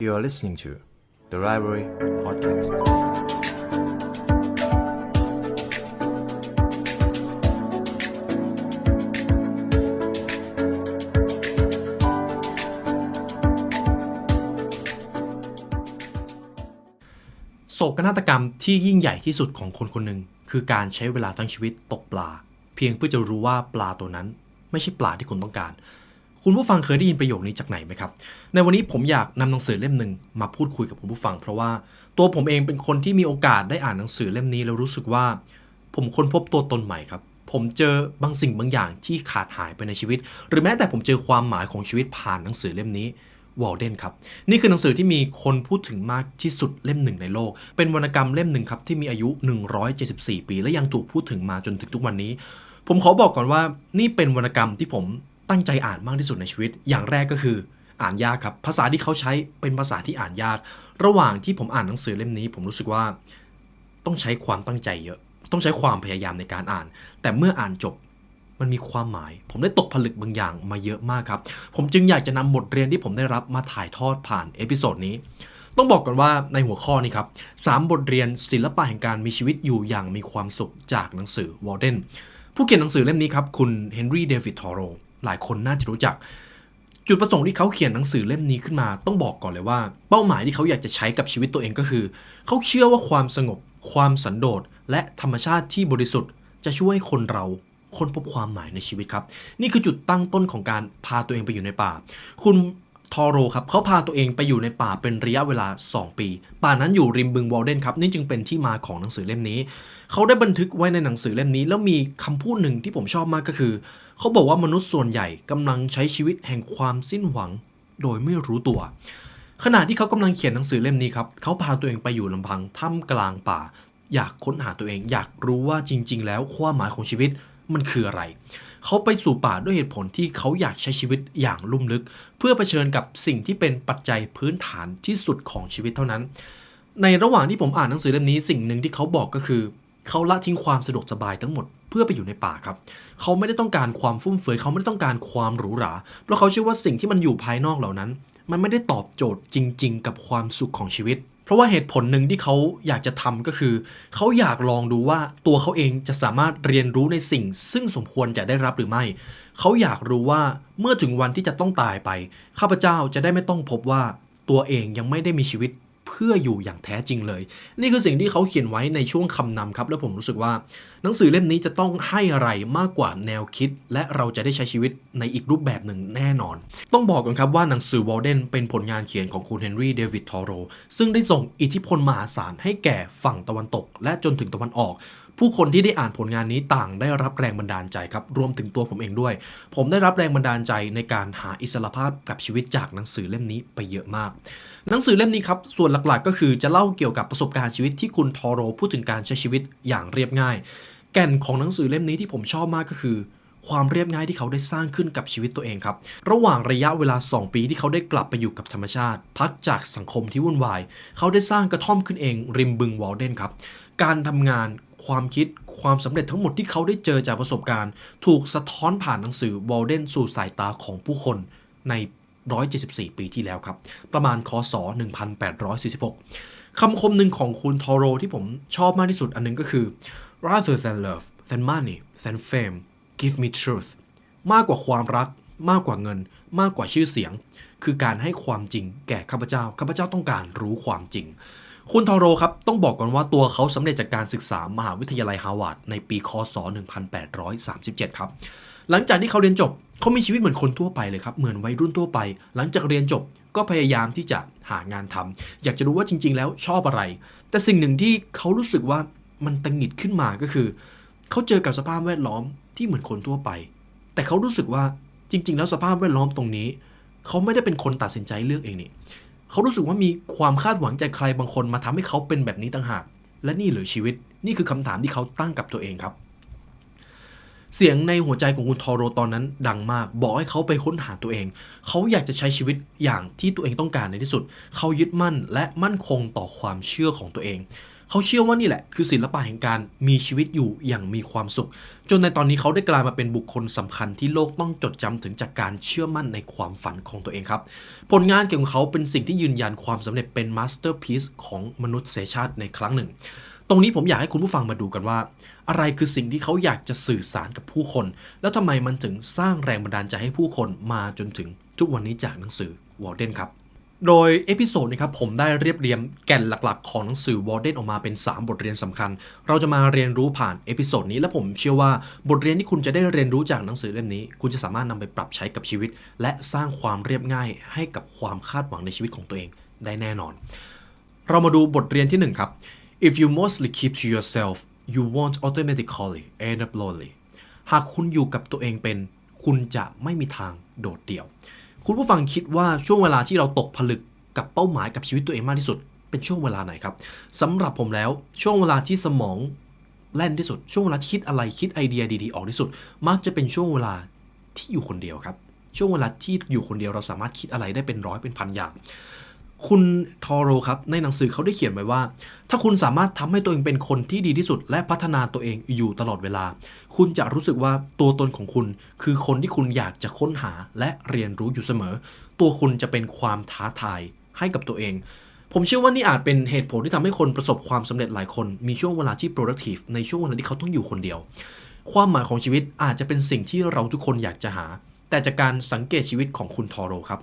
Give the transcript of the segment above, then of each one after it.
You are listening to the Rivalry Podcast. โศกนาฏกรรมที่ยิ่งใหญ่ที่สุดของคนคนหนึ่ง คือการใช้เวลาทั้งชีวิตตกปลา เพียงเพื่อจะรู้ว่าปลาตัวนั้น ไม่ใช่ปลาที่คุณต้องการ คุณผู้ฟังเคยได้ยินประโยคนี้จากไหนไหมครับ ในวันนี้ผมอยากนำหนังสือเล่มหนึ่งมาพูดคุยกับคุณผู้ฟัง เพราะว่าตัวผมเองเป็นคนที่มีโอกาสได้อ่านหนังสือเล่มนี้แล้วรู้สึกว่า ผมค้นพบตัวตนใหม่ครับ ผมเจอบางสิ่งบางอย่างที่ขาดหายไปในชีวิต หรือแม้แต่ผมเจอความหมายของชีวิตผ่านหนังสือเล่มนี้วอลเดนครับ นี่คือหนังสือที่มีคนพูดถึงมากที่สุดเล่มหนึ่งในโลก เป็นวรรณกรรมเล่มหนึ่งครับที่มีอายุ 174 ปี และยังถูกพูดถึงมาจนถึงทุกวันนี้ ผมขอบอกก่อนว่านี่เป็นวรรณกรรมที่ผม ตั้งใจอ่านมากที่สุดในชีวิต อย่างแรกก็คืออ่านยากครับ ภาษาที่เขาใช้เป็นภาษาที่อ่านยาก ระหว่างที่ผมอ่านหนังสือเล่มนี้ ผมรู้สึกว่าต้องใช้ความตั้งใจเยอะ ต้องใช้ความพยายามในการอ่าน แต่เมื่ออ่านจบมันมีความหมาย ผมได้ตกผลึกบางอย่างมาเยอะมากครับ ผมจึงอยากจะนำบทเรียนที่ผมได้รับมาถ่ายทอดผ่านเอพิโซดนี้ ต้องบอกก่อนว่าในหัวข้อนี้ครับสามบทเรียนศิลปะแห่งการมีชีวิตอยู่อย่างมีความสุขจากหนังสือวอลเดนผู้เขียนหนังสือเล่มนี้ครับคุณเฮนรี่เดวิดทอโร หลายคนน่าจะรู้จัก จุดประสงค์ที่เขาเขียนหนังสือเล่มนี้ขึ้นมา ต้องบอกก่อนเลยว่า เป้าหมายที่เขาอยากจะใช้กับชีวิตตัวเองก็คือ เขาเชื่อว่าความสงบ ความสันโดษและธรรมชาติที่บริสุทธิ์ จะช่วยให้คนเราค้นพบความหมายในชีวิตครับ นี่คือจุดตั้งต้นของการพาตัวเองไปอยู่ในป่า คุณทอโรครับเขาพาตัวเองไปอยู่ในป่าเป็นระยะเวลา 2 ปี ป่านั้นอยู่ริมบึงวอลเดนครับนี่จึงเป็นที่มาของหนังสือเล่มนี้ เขาได้บันทึกไว้ในหนังสือเล่มนี้ แล้วมีคำพูดหนึ่งที่ผมชอบมากก็คือ เขาบอกว่ามนุษย์ส่วนใหญ่กำลังใช้ชีวิตแห่งความสิ้นหวัง โดยไม่รู้ตัว ขณะที่เขากำลังเขียนหนังสือเล่มนี้ครับเขาพาตัวเองไปอยู่ลำพังท่ามกลางป่า อยากค้นหาตัวเอง อยากรู้ว่าจริง ๆ แล้วความหมายของชีวิตมันคืออะไร เขาไปสู่ป่าด้วยเหตุผลที่เขาอยากใช้ชีวิตอย่างลุ่มลึก เพื่อเผชิญกับสิ่งที่เป็นปัจจัยพื้นฐานที่สุดของชีวิตเท่านั้น ในระหว่างที่ผมอ่านหนังสือเล่มนี้สิ่งหนึ่งที่เขาบอกก็คือ เขาละทิ้งความสะดวกสบายทั้งหมดเพื่อไปอยู่ในป่าครับ เขาไม่ได้ต้องการความฟุ่มเฟือยเขาไม่ได้ต้องการความหรูหรา เพราะเขาเชื่อว่าสิ่งที่มันอยู่ภายนอกเหล่านั้น มันไม่ได้ตอบโจทย์จริง ๆ กับความสุขของชีวิต เพราะว่าเหตุผลหนึ่งที่เขาอยากจะทำก็คือ เขาอยากลองดูว่าตัวเขาเองจะสามารถเรียนรู้ในสิ่ง ซึ่งสมควรจะได้รับหรือไม่ เขาอยากรู้ว่าเมื่อถึงวันที่จะต้องตายไป ข้าพเจ้าจะได้ไม่ต้องพบว่าตัวเองยังไม่ได้มีชีวิต เพื่ออยู่อย่างแท้จริงเลย นี่คือสิ่งที่เขาเขียนไว้ในช่วงคำนำครับ แล้วผมรู้สึกว่า หนังสือเล่มนี้จะต้องให้อะไรมากกว่าแนวคิด และเราจะได้ใช้ชีวิตในอีกรูปแบบหนึ่งแน่นอน ต้องบอกก่อนครับว่าหนังสือวอลเดนเป็นผลงานเขียนของคุณเฮนรี่เดวิดทอโรซึ่งได้ส่งอิทธิพลมหาศาลให้แก่ฝั่งตะวันตก และจนถึงตะวันออก ผู้คนที่ได้อ่านผลงานนี้ต่างได้รับแรงบันดาลใจครับรวมถึงตัวผมเองด้วย ผมได้รับแรงบันดาลใจในการหาอิสรภาพกับชีวิตจากหนังสือเล่มนี้ไปเยอะมาก หนังสือเล่มนี้ครับส่วนหลักๆ ก็คือจะเล่าเกี่ยวกับประสบการณ์ชีวิตที่คุณทอโรพูดถึงการใช้ชีวิตอย่างเรียบง่าย แก่นของหนังสือเล่มนี้ที่ผมชอบมากก็คือความเรียบง่ายที่เขาได้สร้างขึ้นกับชีวิตตัวเองครับ ระหว่างระยะเวลา 2 ปีที่เขาได้กลับไปอยู่กับธรรมชาติ พักจากสังคมที่วุ่นวาย เขาได้สร้างกระท่อมขึ้นเองริมบึงวอลเดนครับ การทำงาน ความคิดความสำเร็จทั้งหมดที่เขาได้เจอจากประสบการณ์ ถูกสะท้อนผ่านหนังสือวอลเดนสู่สายตาของผู้คนใน 174 ปีที่แล้วครับ ประมาณคศ 1846 คำคมหนึ่งของคุณทอโรที่ผมชอบมากที่สุดอันหนึงก็คือ rather than love than money than fame give me truth มากกว่าความรัก มากกว่าเงิน มากกว่าชื่อเสียง คือการให้ความจริงแก่ข้าพเจ้า ข้าพเจ้าต้องการรู้ความจริง คุณทอโรครับ ต้องบอกก่อนว่าตัวเขาสำเร็จจากการศึกษามหาวิทยาลัยฮาวาดในปีคศ 1837 ครับ หลังจากที่เขาเรียนจบเขามีชีวิตเหมือนคนทั่วไปเลยครับ เหมือนวัยรุ่นทั่วไป หลังจากเรียนจบก็พยายามที่จะหางานทำอยากจะรู้ว่าจริง ๆ แล้วชอบอะไร แต่สิ่งหนึ่งที่เขารู้สึกว่ามันตังหิดขึ้นมาก็คือ เขาเจอกับสภาพแวดล้อมที่เหมือนคนทั่วไป แต่เขารู้สึกว่าจริง ๆ แล้วสภาพแวดล้อมตรงนี้ เขาไม่ได้เป็นคนตัดสินใจเลือกเองนี่ เขารู้สึกว่ามีความคาดหวังจากใครบางคนมาทำให้เขาเป็นแบบนี้ต่างหาก และนี่เหรือชีวิต นี่คือคำถามที่เขาตั้งกับตัวเองครับ เสียงในหัวใจของคุณทอโรตอนนั้นดังมาก บอกให้เขาไปค้นหาตัวเอง เขาอยากจะใช้ชีวิตอย่างที่ตัวเองต้องการในที่สุด เขายึดมั่นและมั่นคงต่อความเชื่อของตัวเอง เขาเชื่อว่านี่แหละคือศิลปะแห่งการมีชีวิตอยู่อย่างมีความสุข จนในตอนนี้เขาได้กลายมาเป็นบุคคลสำคัญที่โลกต้องจดจำถึงจากการเชื่อมั่นในความฝันของตัวเองครับ ผลงานเกี่ยวกับเขาเป็นสิ่งที่ยืนยันความสำเร็จเป็นมาสเตอร์พีซของมนุษยชาติในครั้งหนึ่งตรงนี้ผมอยากให้คุณผู้ฟังมาดูกันว่า อะไรคือสิ่งที่เขาอยากจะสื่อสารกับผู้คน แล้วทำไมมันถึงสร้างแรงบันดาลใจให้ผู้คนมาจนถึงทุกวันนี้จากหนังสือวอลเดนครับ โดยเอพิโซดนี้ครับผมได้เรียบเรียงแก่นหลักๆ ของหนังสือวอลเดนออกมาเป็น 3 บทเรียนสำคัญ เราจะมาเรียนรู้ผ่านเอพิโซดนี้และผมเชื่อว่าบทเรียนที่คุณจะได้เรียนรู้จากหนังสือเล่มนี้ คุณจะสามารถนำไปปรับใช้กับชีวิต และสร้างความเรียบง่ายให้กับความคาดหวังในชีวิตของตัวเองได้แน่นอน เรามาดูบทเรียนที่หนึ่งครับ if you mostly keep to yourself you won't automatically end up lonely หากคุณอยู่กับตัวเองเป็น คุณจะไม่มีทางโดดเดี่ยว คุณผู้ฟังคิดว่าช่วงเวลาที่เราตกผลึกกับเป้าหมายกับชีวิตตัวเองมากที่สุด เป็นช่วงเวลาไหนครับสำหรับผมแล้วช่วงเวลาที่สมองแล่นที่สุด ช่วงเวลาที่คิดอะไรคิดไอเดียดีๆ ออกที่สุด มักจะเป็นช่วงเวลาที่อยู่คนเดียวครับ ช่วงเวลาที่อยู่คนเดียวเราสามารถคิดอะไรได้เป็นร้อยเป็นพันอย่าง คุณทอโรครับ ในหนังสือเขาได้เขียนไว้ว่า ถ้าคุณสามารถทำให้ตัวเองเป็นคนที่ดีที่สุด และพัฒนาตัวเองอยู่ตลอดเวลา คุณจะรู้สึกว่าตัวตนของคุณ คือคนที่คุณอยากจะค้นหาและเรียนรู้อยู่เสมอ ตัวคุณจะเป็นความท้าทายให้กับตัวเอง ผมเชื่อว่านี่อาจเป็นเหตุผลที่ทำให้คนประสบความสำเร็จหลายคน มีช่วงเวลาที่ productive ในช่วงเวลาที่เขาต้องอยู่คนเดียว ความหมายของชีวิตอาจจะเป็นสิ่งที่เราทุกคนอยากจะหา แต่จากการสังเกตชีวิตของคุณทอโรครับ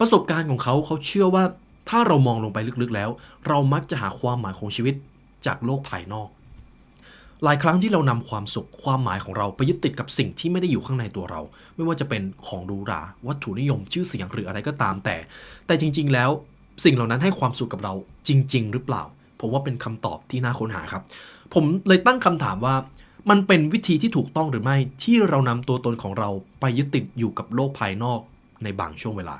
ประสบการณ์ของเขาเขาเชื่อว่า ถ้าเรามองลงไปลึกๆแล้ว เรามักจะหาความหมายของชีวิตจากโลกภายนอก หลายครั้งที่เรานำความสุขความหมายของเราไปยึดติดกับสิ่งที่ไม่ได้อยู่ข้างในตัวเรา ไม่ว่าจะเป็นของหรูหรา วัตถุนิยมชื่อเสียงหรืออะไรก็ตามแต่ แต่จริง ๆ แล้ว สิ่งเหล่านั้นให้ความสุขกับเราจริง ๆ หรือเปล่า ผมว่าเป็นคำตอบที่น่าค้นหาครับ ผมเลยตั้งคำถามว่ามันเป็นวิธีที่ถูกต้องหรือไม่ที่เรานำตัวตนของเราไปยึดติดอยู่กับโลกภายนอกในบางช่วงเวลา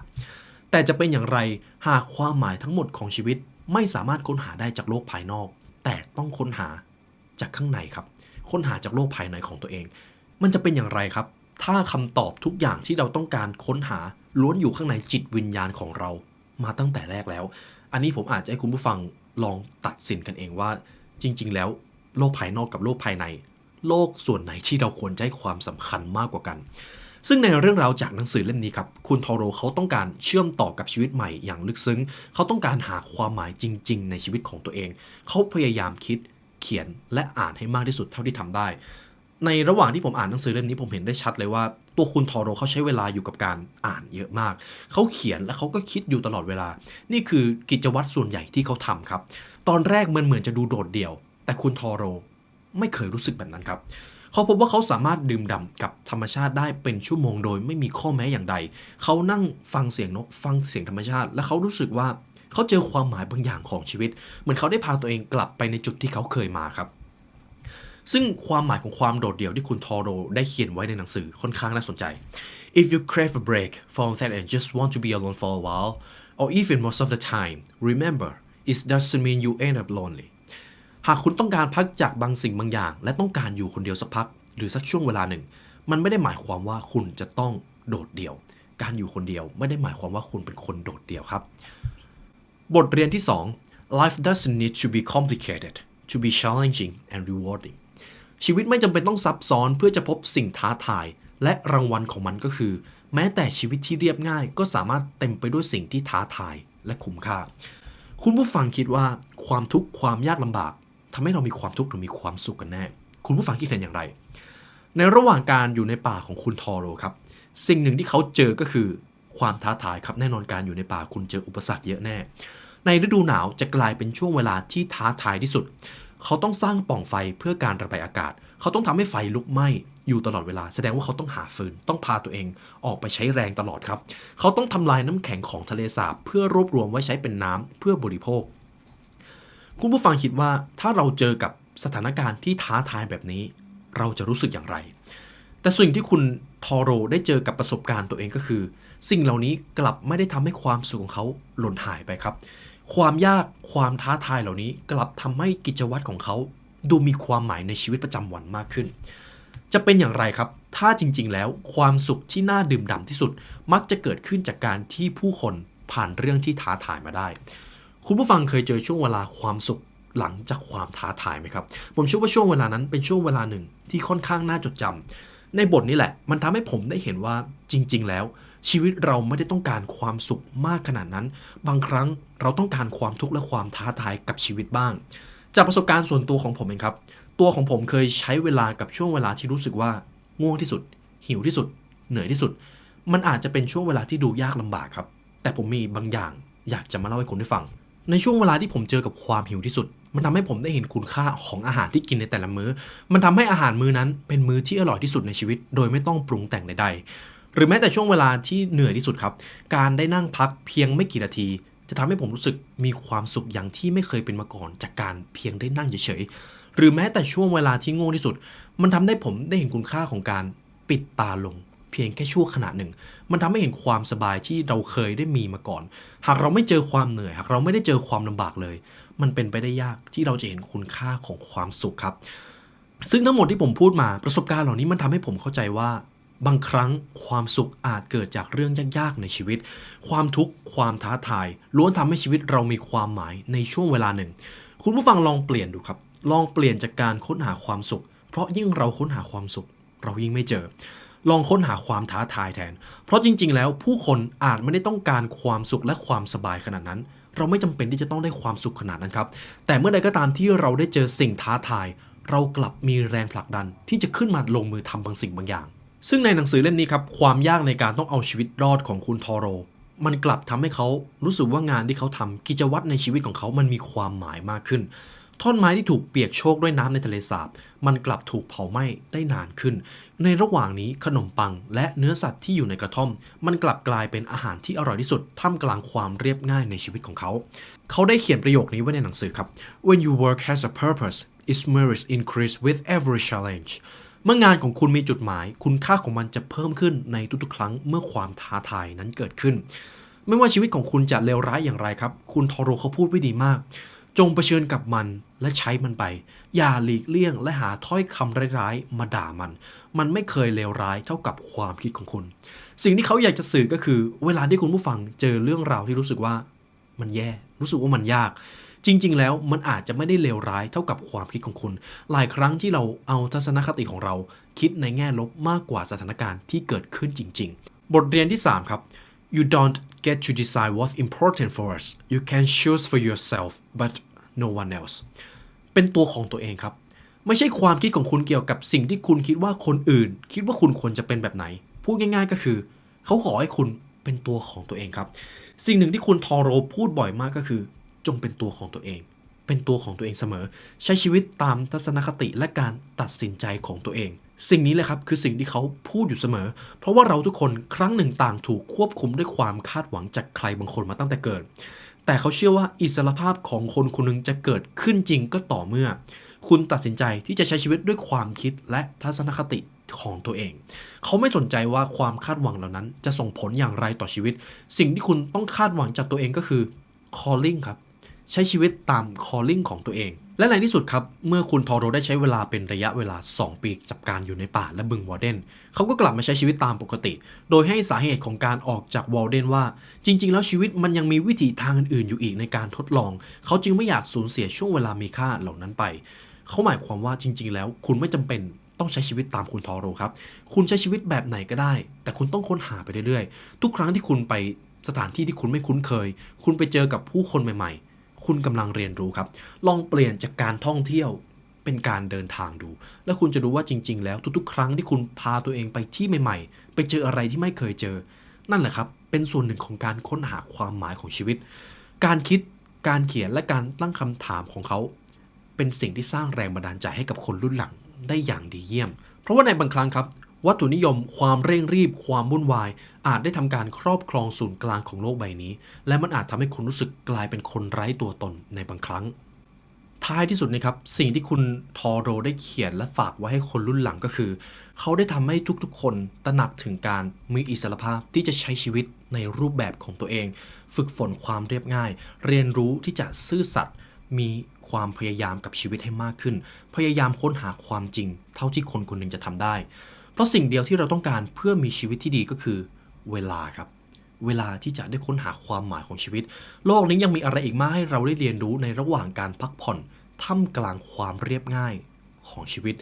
แต่จะเป็นอย่างไรหากความหมายทั้งหมดของชีวิตไม่สามารถค้นหาได้จากโลกภายนอก แต่ต้องค้นหาจากข้างในครับ ค้นหาจากโลกภายในของตัวเอง มันจะเป็นอย่างไรครับ ถ้าคำตอบทุกอย่างที่เราต้องการค้นหาล้วนอยู่ข้างในจิตวิญญาณของเรา มาตั้งแต่แรกแล้ว อันนี้ผมอาจจะให้คุณผู้ฟังลองตัดสินกันเองว่า จริง ๆ แล้ว โลกภายนอกกับโลกภายใน โลกส่วนไหนที่เราควรให้ความสำคัญมากกว่ากัน ซึ่งในเรื่องราวจากหนังสือเล่มนี้ครับ คุณทอโรเขาต้องการเชื่อมต่อกับชีวิตใหม่อย่างลึกซึ้ง เขาต้องการหาความหมายจริง ๆ ในชีวิตของตัวเอง เขาพยายามคิดเขียนและอ่านให้มากที่สุดเท่าที่ทำได้ ในระหว่างที่ผมอ่านหนังสือเล่มนี้ผมเห็นได้ชัดเลยว่า ตัวคุณทอโรเขาใช้เวลาอยู่กับการอ่านเยอะมาก เขาเขียนและเขาก็คิดอยู่ตลอดเวลา นี่คือกิจวัตรส่วนใหญ่ที่เขาทำครับ ตอนแรกมันเหมือนจะดูโดดเดี่ยว แต่คุณทอโรไม่เคยรู้สึกแบบนั้นครับ เขาพบว่าเขาสามารถดื่มด่ำกับธรรมชาติได้เป็นชั่วโมงโดยไม่มีข้อแม้อย่างใด เขานั่งฟังเสียงนกฟังเสียงธรรมชาติ และเขารู้สึกว่าเขาเจอความหมายบางอย่างของชีวิต เหมือนเขาได้พาตัวเองกลับไปในจุดที่เขาเคยมาครับ ซึ่งความหมายของความโดดเดี่ยวที่คุณทอโรได้เขียนไว้ในหนังสือค่อนข้างน่าสนใจ If you crave a break from that and just want to be alone for a while or even most of the time remember it doesn't mean you end up lonely หากคุณต้องการพักจากบางสิ่งบางอย่าง และต้องการอยู่คนเดียวสักพัก หรือสักช่วงเวลาหนึ่ง มันไม่ได้หมายความว่าคุณจะต้องโดดเดี่ยว การอยู่คนเดียวไม่ได้หมายความว่าคุณเป็นคนโดดเดี่ยวครับ บทเรียนที่ 2 life doesn't need to be complicated to be challenging and rewarding ชีวิตไม่จำเป็นต้องซับซ้อนเพื่อจะพบสิ่งท้าทาย และรางวัลของมันก็คือ แม้แต่ชีวิตที่เรียบง่ายก็สามารถเต็มไปด้วยสิ่งที่ท้าทายและคุ้มค่า คุณผู้ฟังคิดว่าความทุกข์ความยากลำบาก ทำให้เรามีความทุกข์หรือมีความสุขกันแน่ คุณผู้ฟังคิดเห็นอย่างไร ในระหว่างการอยู่ในป่าของคุณทอโรครับ สิ่งหนึ่งที่เขาเจอก็คือความท้าทายครับแน่นอนการอยู่ในป่าคุณเจออุปสรรคเยอะแน่ ในฤดูหนาวจะกลายเป็นช่วงเวลาที่ท้าทายที่สุด เขาต้องสร้างปล่องไฟเพื่อการระบายอากาศ เขาต้องทำให้ไฟลุกไหม้อยู่ตลอดเวลา แสดงว่าเขาต้องหาฟืนต้องพาตัวเองออกไปใช้แรงตลอดครับ เขาต้องทำลายน้ำแข็งของทะเลสาบเพื่อรวบรวมไว้ใช้เป็นน้ำเพื่อบริโภค คุณผู้ฟังคิดว่าถ้าเราเจอกับสถานการณ์ที่ท้าทายแบบนี้ เราจะรู้สึกอย่างไร แต่สิ่งที่คุณทอโรได้เจอกับประสบการณ์ตัวเองก็คือ สิ่งเหล่านี้กลับไม่ได้ทำให้ความสุขของเขาหล่นหายไปครับ ความยากความท้าทายเหล่านี้กลับทำให้กิจวัตรของเขา ดูมีความหมายในชีวิตประจำวันมากขึ้น จะเป็นอย่างไรครับ ถ้าจริงๆ แล้วความสุขที่น่าดื่มด่ำที่สุด มักจะเกิดขึ้นจากการที่ผู้คนผ่านเรื่องที่ท้าทายมาได้ คุณผู้ฟังเคยเจอช่วงเวลาความสุขหลังจากความท้าทายไหมครับ ผมเชื่อว่าช่วงเวลานั้นเป็นช่วงเวลาหนึ่งที่ค่อนข้างน่าจดจำในบทนี้แหละ มันทำให้ผมได้เห็นว่าจริง ๆ แล้ว ชีวิตเราไม่ได้ต้องการความสุขมากขนาดนั้น บางครั้งเราต้องการความทุกข์และความท้าทายกับชีวิตบ้าง จากประสบการณ์ส่วนตัวของผมเองครับ ตัวของผมเคยใช้เวลากับช่วงเวลาที่รู้สึกว่าง่วงที่สุด หิวที่สุด เหนื่อยที่สุด มันอาจจะเป็นช่วงเวลาที่ดูยากลำบากครับ แต่ผมมีบางอย่างอยากจะมาเล่าให้คุณได้ฟัง ในช่วงเวลาที่ผมเจอกับความหิวที่สุด มันทำให้ผมได้เห็นคุณค่าของอาหารที่กินในแต่ละมื้อ มันทำให้อาหารมื้อนั้นเป็นมื้อที่อร่อยที่สุดในชีวิต โดยไม่ต้องปรุงแต่งใดๆ หรือแม้แต่ช่วงเวลาที่เหนื่อยที่สุดครับ การได้นั่งพักเพียงไม่กี่นาที จะทำให้ผมรู้สึกมีความสุขอย่างที่ไม่เคยเป็นมาก่อน จากการเพียงได้นั่งเฉยๆ หรือแม้แต่ช่วงเวลาที่ง่วงที่สุด มันทำให้ผมได้เห็นคุณค่าของการปิดตาลง เพียงแค่ชั่วขณะหนึ่ง มันทำให้เห็นความสบายที่เราเคยได้มีมาก่อน หากเราไม่เจอความเหนื่อยหากเราไม่ได้เจอความลำบากเลย มันเป็นไปได้ยากที่เราจะเห็นคุณค่าของความสุขครับ ซึ่งทั้งหมดที่ผมพูดมาประสบการณ์เหล่านี้มันทำให้ผมเข้าใจว่าบางครั้งความสุขอาจเกิดจากเรื่องยากๆในชีวิต ความทุกข์ความท้าทาย ล้วนทำให้ชีวิตเรามีความหมายในช่วงเวลาหนึ่ง คุณผู้ฟังลองเปลี่ยนดูครับ ลองเปลี่ยนจากการค้นหาความสุข เพราะยิ่งเราค้นหาความสุข เรายิ่งไม่เจอ ลองค้นหาความท้าทายแทน เพราะจริง ๆ แล้วผู้คนอาจไม่ได้ต้องการความสุขและความสบายขนาดนั้น เราไม่จำเป็นที่จะต้องได้ความสุขขนาดนั้นครับ แต่เมื่อใดก็ตามที่เราได้เจอสิ่งท้าทาย เรากลับมีแรงผลักดันที่จะขึ้นมาลงมือทำบางสิ่งบางอย่าง ซึ่งในหนังสือเล่มนี้ครับความยากในการต้องเอาชีวิตรอดของคุณทอโรมันกลับทำให้เขารู้สึกว่างานที่เขาทำกิจวัตรในชีวิตของเขามันมีความหมายมากขึ้น ท่อนไม้ที่ถูกเปียกโชกด้วยน้ำในทะเลสาบ มันกลับถูกเผาไหม้ได้นานขึ้น ในระหว่างนี้ขนมปังและเนื้อสัตว์ที่อยู่ในกระท่อม มันกลับกลายเป็นอาหารที่อร่อยที่สุดท่ามกลางความเรียบง่ายในชีวิตของเขา เขาได้เขียนประโยคนี้ไว้ในหนังสือครับ When you work has a purpose its merits increase with every challenge เมื่องานของคุณมีจุดหมาย คุณค่าของมันจะเพิ่มขึ้นในทุกๆ ครั้งเมื่อความท้าทายนั้นเกิดขึ้น ไม่ว่าชีวิตของคุณจะเลวร้ายอย่างไรครับ คุณทอโรเขาพูดไว้ดีมาก จงเผชิญกับมันและใช้มันไป อย่าหลีกเลี่ยงและหาถ้อยคำร้ายๆ มาด่ามัน มันไม่เคยเลวร้ายเท่ากับความคิดของคุณ สิ่งที่เขาอยากจะสื่อก็คือ เวลาที่คุณผู้ฟังเจอเรื่องราวที่รู้สึกว่ามันแย่ รู้สึกว่ามันยาก จริง ๆ แล้วมันอาจจะไม่ได้เลวร้ายเท่ากับความคิดของคุณ หลายครั้งที่เราเอาทัศนคติของเรา คิดในแง่ลบมากกว่าสถานการณ์ที่เกิดขึ้นจริง ๆ บทเรียนที่ 3 ครับ you don't get to decide what's important for us you can choose for yourself but no one else เป็นตัวของตัวเองครับ ไม่ใช่ความคิดของคุณเกี่ยวกับสิ่งที่คุณคิดว่าคนอื่น คิดว่าคุณควรจะเป็นแบบไหน พูดง่ายๆก็คือ เขาขอให้คุณเป็นตัวของตัวเองครับ สิ่งหนึ่งที่คุณทอโรพูดบ่อยมากก็คือ จงเป็นตัวของตัวเอง เป็นตัวของตัวเองเสมอ ใช้ชีวิตตามทัศนคติและการตัดสินใจของตัวเอง สิ่งนี้แหละครับคือสิ่งที่เขาพูดอยู่เสมอ เพราะว่าเราทุกคนครั้งหนึ่งต่างถูกควบคุมด้วยความคาดหวังจากใครบางคนมาตั้งแต่เกิด แต่เขาเชื่อว่าอิสรภาพของคนคนหนึงจะเกิดขึ้นจริงก็ต่อเมื่อ คุณตัดสินใจที่จะใช้ชีวิตด้วยความคิดและทัศนคติของตัวเอง เขาไม่สนใจว่าความคาดหวังเหล่านั้น จะส่งผลอย่างไรต่อชีวิต สิ่งที่คุณต้องคาดหวังจากตัวเองก็คือ calling ครับ ใช้ชีวิตตาม calling ของตัวเอง และในที่สุดครับ เมื่อคุณทอโรได้ใช้เวลาเป็นระยะเวลา 2 ปีกับการอยู่ในป่าและบึงวอร์เดนเขาก็กลับมาใช้ชีวิตตามปกติ โดยให้สาเหตุของการออกจากวอร์เดนว่า จริง ๆ แล้วชีวิตมันยังมีวิถีทางอื่นๆอยู่อีกในการทดลอง เขาจึงไม่อยากสูญเสียช่วงเวลามีค่าเหล่านั้นไป เขาหมายความว่าจริง ๆ แล้วคุณไม่จำเป็นต้องใช้ชีวิตตามคุณทอโรครับ คุณใช้ชีวิตแบบไหนก็ได้ แต่คุณต้องค้นหาไปเรื่อยๆ ทุกครั้งที่คุณไปสถานที่ที่คุณไม่คุ้นเคย คุณไปเจอกับผู้คนใหม่ๆ คุณกำลังเรียนรู้ครับ ลองเปลี่ยนจากการท่องเที่ยวเป็นการเดินทางดู แล้วคุณจะรู้ว่าจริง ๆ แล้วทุกๆ ครั้งที่คุณพาตัวเองไปที่ใหม่ ๆ ไปเจออะไรที่ไม่เคยเจอ นั่นแหละครับ เป็นส่วนหนึ่งของการค้นหาความหมายของชีวิต การคิด การเขียน และการตั้งคำถามของเขา เป็นสิ่งที่สร้างแรงบันดาลใจให้กับคนรุ่นหลังได้อย่างดีเยี่ยม เพราะว่าในบางครั้งครับ วัตถุนิยม ความเร่งรีบ ความวุ่นวาย อาจได้ทำการครอบครองศูนย์กลางของโลกใบนี้ และมันอาจทำให้คุณรู้สึกกลายเป็นคนไร้ตัวตนในบางครั้ง ท้ายที่สุดนะครับ สิ่งที่คุณทอโรได้เขียนและฝากไว้ให้คนรุ่นหลังก็คือ เขาได้ทำให้ทุกๆ คนตระหนักถึงการมีอิสรภาพที่จะใช้ชีวิตในรูปแบบของตัวเอง ฝึกฝนความเรียบง่าย เรียนรู้ที่จะซื่อสัตย์มีความพยายามกับชีวิตให้มากขึ้น พยายามค้นหาความจริง เท่าที่คนคนหนึ่งจะทำได้ เพราะสิ่งเดียวที่เราต้องการเพื่อมีชีวิตที่ดีก็คือ เวลาครับ เวลาที่จะได้ค้นหาความหมายของชีวิต โลกนี้ยังมีอะไรอีกมากให้เราได้เรียนรู้ในระหว่างการพักผ่อนท่ามกลางความเรียบง่ายของชีวิต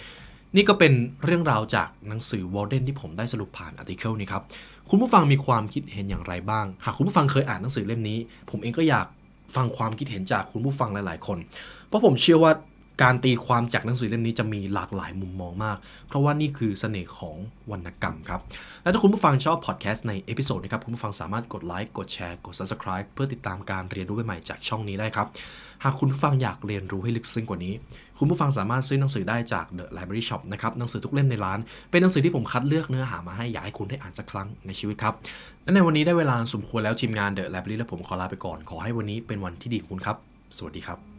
นี่ก็เป็นเรื่องราวจากหนังสือวอลเดนที่ผมได้สรุปผ่านอาร์ติเคิลนี้ครับ คุณผู้ฟังมีความคิดเห็นอย่างไรบ้าง หากคุณผู้ฟังเคยอ่านหนังสือเล่มนี้ ผมเองก็อยากฟังความคิดเห็นจากคุณผู้ฟังหลาย ๆ คน เพราะผมเชื่อว่า การตีความจากหนังสือเล่มนี้จะมีหลากหลายมุมมองมาก เพราะว่านี่คือเสน่ห์ของวรรณกรรมครับ และถ้าคุณผู้ฟังชอบพอดแคสต์ในเอพิโซดนะครับคุณผู้ฟังสามารถกดไลค์กดแชร์กด Subscribe เพื่อติดตามการเรียนรู้ใหม่ๆจากช่องนี้ได้ครับ หากคุณผู้ฟังอยากเรียนรู้ให้ลึกซึ้งกว่านี้ คุณผู้ฟังสามารถซื้อหนังสือได้จาก The Library Shop นะครับหนังสือทุกเล่มในร้าน เป็นหนังสือที่ผมคัดเลือกเนื้อหามาให้อยากให้คุณได้อ่านสักครั้งในชีวิตครับและในวันนี้ได้เวลาสมควรแล้วทีมงาน The Library และผมขอลาไปก่อนขอให้วันนี้เป็นวันที่ดีคุณครับ สวัสดีครับ